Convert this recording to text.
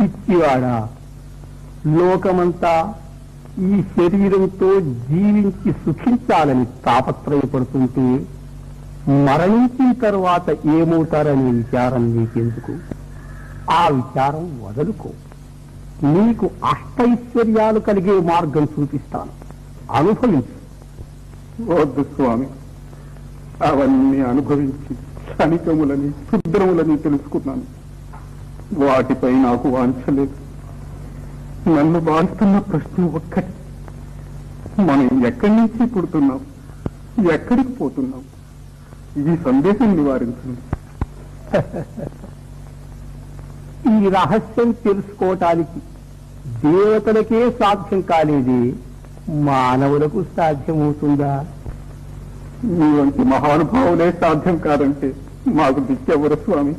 పిచ్చివాడా లోకమంతా ఈ శరీరంతో జీవించి సుఖించాలని తాపత్రయపడుతుంటే మరణించిన తర్వాత ఏమవుతారనే విచారం నీకెందుకు? ఆ విచారం వదులుకో. నీకు అష్టైశ్వర్యాలు కలిగే మార్గం చూపిస్తాను. అనుభవించు. వద్దు స్వామి. అవన్నీ అనుభవించి క్షణికములని శుద్రములని తెలుసుకున్నాను. వాటిపై నాకు వాంఛలేదు నన్ను బాధిస్తున్న ప్రశ్న ఒక్కటి. మనం ఎక్కడి నుంచి పుడుతున్నాం? ఎక్కడికి పోతున్నాం? ఈ సందేశం నివారించండి. ఈ రహస్యం తెలుసుకోవటానికి దేవతలకే సాధ్యం కాలేది మానవులకు సాధ్యమవుతుందా? మీ వంటి మహానుభావులే సాధ్యం కాదంటే మాకు దిక్కెవరు స్వామి.